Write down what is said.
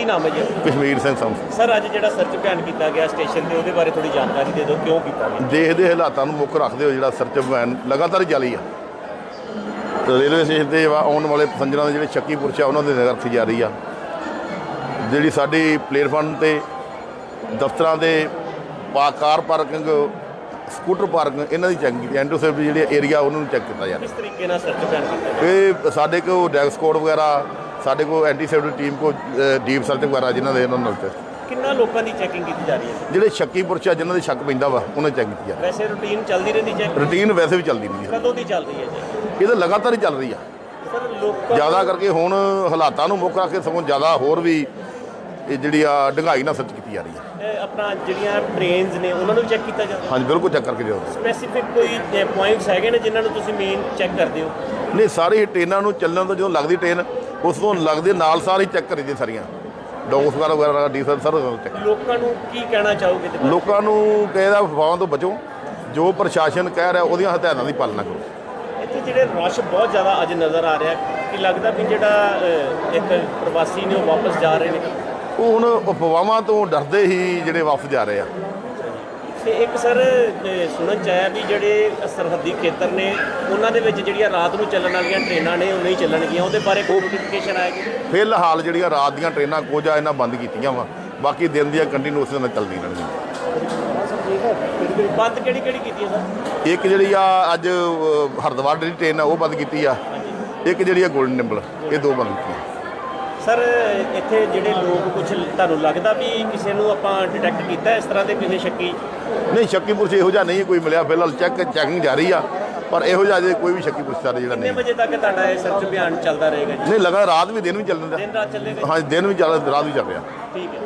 ਕੀ ਨਾਮ ਹੈ ਜੀ? ਕਸ਼ਮੀਰ ਸਿੰਘ ਸੰਸ ਸਰ ਅੱਜ ਜਿਹੜਾ ਸਰਚ ਅਭਿਆਨ ਕੀਤਾ ਗਿਆ ਸਟੇਸ਼ਨ ਤੇ ਉਹਦੇ ਬਾਰੇ ਥੋੜੀ ਜਾਣਕਾਰੀ ਦੇ ਦਿਓ ਕਿਉਂ ਕੀਤਾ ਗਿਆ? ਦੇਖਦੇ ਹਾਲਾਤਾਂ ਨੂੰ ਮੁੱਖ ਰੱਖਦੇ ਹੋ ਜਿਹੜਾ ਸਰਚ ਅਭਿਆਨ ਲਗਾਤਾਰ ਜਾਰੀ ਆ। ਤੇ ਰੇਲਵੇ ਸਟੇਸ਼ਨ ਤੇ ਆਉਣ ਵਾਲੇ ਪੈਸੰਜਰਾਂ ਦੇ ਜਿਹੜੇ ਸ਼ੱਕੀ ਪੁਰਸ਼ ਆ ਉਹਨਾਂ ਦੇ ਨਜ਼ਰ ਰੱਖੀ ਜਾ ਰਹੀ ਆ। ਜਿਹੜੀ ਸਾਡੀ ਪਲੇਟਫਾਰਮ ਤੇ ਦਫ਼ਤਰਾਂ ਦੇ ਕਾਰ ਪਾਰਕਿੰਗ ਸਕੂਟਰ ਪਾਰਕਿੰਗ ਇਹਨਾਂ ਦੀ ਚੈੱਕ ਕੀਤੀ ਐਂਡੋ ਸੇਫ ਜਿਹੜੇ ਏਰੀਆ ਉਹਨਾਂ ਨੂੰ ਚੈੱਕ ਕੀਤਾ ਜਾ ਕਿਸ ਤਰੀਕੇ ਨਾਲ ਸਰਚ ਅਭਿਆਨ ਕੀਤਾ ਰਿਹਾ ਇਹ ਸਾਡੇ ਕੋਲ ਡੈਗ ਸਕੋਡ ਵਗੈਰਾ ਸਾਡੇ ਕੋਲ ਐਂਟੀ ਸੇਫਟੀ ਟੀਮ ਕੋ ਡੀਪ ਸਰਚ ਵਗੈਰਾ ਜਿਨ੍ਹਾਂ ਦੇ ਇਹਨਾਂ ਨਾਲ ਤੇ। ਕਿੰਨਾ ਲੋਕਾਂ ਦੀ ਚੈਕਿੰਗ ਕੀਤੀ ਜਾ ਰਹੀ ਹੈ? ਜਿਹੜੇ ਸ਼ੱਕੀ ਪੁਰਸ਼ ਜਿਨ੍ਹਾਂ ਦੇ ਸ਼ੱਕ ਪੈਂਦਾ ਵਾ ਉਹਨਾਂ ਚੈੱਕ ਕੀਤੀ ਜਾ ਵੈਸੇ ਰੂਟੀਨ ਚੱਲਦੀ ਰਹਿੰਦੀ ਚੈੱਕ ਰੂਟੀਨ ਵੈਸੇ ਵੀ ਚੱਲਦੀ ਨਹੀਂ ਕਦੋਂ ਦੀ ਚੱਲ ਰਹੀ ਹੈ ਜੀ ਇਹ ਤਾਂ ਲਗਾਤਾਰ ਹੀ ਚੱਲ ਰਹੀ ਆ। ਸਰ ਲੋਕਾਂ ਜ਼ਿਆਦਾ ਕਰਕੇ ਹੁਣ ਹਾਲਾਤਾਂ ਨੂੰ ਮੁੱਖ ਰੱਖ ਕੇ ਸਗੋਂ ਜ਼ਿਆਦਾ ਹੋਰ ਵੀ ਇਹ ਜਿਹੜੀ ਆ ਡੰਗਾਈ ਨਾਲ ਸਰਚ ਕੀਤੀ ਜਾ ਰਹੀ ਹੈ ਆਪਣਾ ਜਿਹੜੀਆਂ ਟ੍ਰੇਨਸ ਨੇ ਉਹਨਾਂ ਨੂੰ ਚੈੱਕ ਕੀਤਾ ਜਾਂਦਾ ਹਾਂਜੀ ਬਿਲਕੁਲ ਚੈੱਕ ਕਰਕੇ ਜਾਓ। ਸਪੈਸੀਫਿਕ ਕੋਈ ਪੁਆਇੰਟਸ ਹੈਗੇ ਨੇ ਜਿਨ੍ਹਾਂ ਨੂੰ ਤੁਸੀਂ ਮੇਨ ਚੈੱਕ ਕਰਦੇ ਹੋ? ਨਹੀਂ ਸਾਰੀ ਟ੍ਰੇਨਾਂ ਨੂੰ ਚੱਲਣ ਤੋਂ ਜਦੋਂ ਲੱਗਦੀ ਟ੍ਰੇਨ ਉਸ ਤੋਂ ਲੱਗਦੇ ਨਾਲ ਸਾਰੀ ਚੈੱਕ ਕਰੀ ਦੀ ਸਾਰੀਆਂ। ਡੋਗਸ ਵਗੈਰਾ ਵਗੈਰਾ ਡੀਜ਼ਲ ਸਰ ਚੈੱਕ ਲੋਕਾਂ ਨੂੰ ਕੀ ਕਹਿਣਾ ਚਾਹੋਗੇ ਤੇ ਲੋਕਾਂ ਨੂੰ ਕਹਿੰਦਾ ਅਫਵਾਹਾਂ ਤੋਂ ਬਚੋ। ਜੋ ਪ੍ਰਸ਼ਾਸਨ ਕਹਿ ਰਿਹਾ ਉਹਦੀਆਂ ਹਦਾਇਤਾਂ ਦੀ ਪਾਲਣਾ ਕਰੋ। ਇੱਥੇ ਜਿਹੜੇ ਰਸ਼ ਬਹੁਤ ਜ਼ਿਆਦਾ ਅੱਜ ਨਜ਼ਰ ਆ ਰਿਹਾ। ਕਿ ਲੱਗਦਾ ਵੀ ਜਿਹੜਾ ਅਹ, ਇੱਕ ਪ੍ਰਵਾਸੀ ਨੇ ਉਹ ਵਾਪਸ ਜਾ ਰਹੇ ਨੇ? ਉਹ ਹੁਣ ਅਫਵਾਹਾਂ ਤੋਂ ਡਰਦੇ ਹੀ ਜਿਹੜੇ ਵਾਪਸ ਜਾ ਰਹੇ ਆ। ਤੇ ਇੱਕ ਸਰ ਸੁਣਨ ਚ ਆਇਆ ਵੀ ਜਿਹੜੇ ਸਰਹੱਦੀ ਖੇਤਰ ਨੇ ਉਹਨਾਂ ਦੇ ਵਿੱਚ ਜਿਹੜੀਆਂ ਰਾਤ ਨੂੰ ਚੱਲਣ ਵਾਲੀਆਂ ਟ੍ਰੇਨਾਂ ਨੇ ਉਹ ਨਹੀਂ ਚੱਲਣਗੀਆਂ। ਉਹਦੇ ਬਾਰੇ ਕੋਈ ਨੋਟੀਫਿਕੇਸ਼ਨ ਆਏਗੀ ਫਿਲਹਾਲ ਜਿਹੜੀਆਂ ਰਾਤ ਦੀਆਂ ਟ੍ਰੇਨਾਂ ਕੁਝ ਆ ਇਹਨਾਂ ਬੰਦ ਕੀਤੀਆਂ ਵਾ। ਬਾਕੀ ਦਿਨ ਦੀਆਂ ਕੰਟੀਨਿਊਸ ਨਾਲ ਚੱਲਦੀਆਂ ਰਹਿਣਗੀਆਂ। ਬੰਦ ਕਿਹੜੀ ਕਿਹੜੀ ਕੀਤੀ ਹੈ ਸਰ? ਇੱਕ ਜਿਹੜੀ ਆ ਅੱਜ ਹਰਿਦੁਆਰ ਜਿਹੜੀ ਟ੍ਰੇਨ ਆ ਉਹ ਬੰਦ ਕੀਤੀ ਆ। ਇੱਕ ਜਿਹੜੀ ਆ ਗੋਲਡਨ ਟੈਂਪਲ ਇਹ ਦੋ ਬੰਦ ਕੀਤੀਆਂ। ਸਰ ਇੱਥੇ ਜਿਹੜੇ ਲੋਕ ਕੁਝ ਤੁਹਾਨੂੰ ਲੱਗਦਾ ਵੀ ਕਿਸੇ ਨੂੰ ਆਪਾਂ ਡਿਟੈਕਟ ਕੀਤਾ ਇਸ ਤਰ੍ਹਾਂ ਦੇ ਕਿਸੇ ਸ਼ੱਕੀ? ਨਹੀਂ ਸ਼ੱਕੀ ਪੁਰਸ਼ ਇਹੋ ਜਿਹਾ ਨਹੀਂ ਕੋਈ ਮਿਲਿਆ। ਫਿਲਹਾਲ ਚੈੱਕ ਚੈਕਿੰਗ ਜਾਰੀ ਆ ਪਰ ਇਹੋ ਜਿਹਾ ਅਜੇ ਕੋਈ ਵੀ ਸ਼ੱਕੀ ਪੁਰਸ਼ ਸਾਡੇ ਜਿਹੜਾ ਕਿੰਨੇ ਨਹੀਂ। ਵਜੇ ਤੱਕ ਤੁਹਾਡਾ ਇਹ ਸਰਚ ਅਭਿਆਨ ਚੱਲਦਾ ਰਹੇਗਾ ਜੀ? ਨਹੀਂ ਲਗਾ ਰਾਤ ਵੀ ਦਿਨ ਵੀ ਚੱਲਣ ਦਾ ਦਿਨ ਰਾਤ ਚੱਲੇਗਾ ਹਾਂ ਦਿਨ ਵੀ ਚੱਲ ਰਾਤ ਵੀ ਚੱਲ ਰਿਹਾ। ਠੀਕ ਹੈ।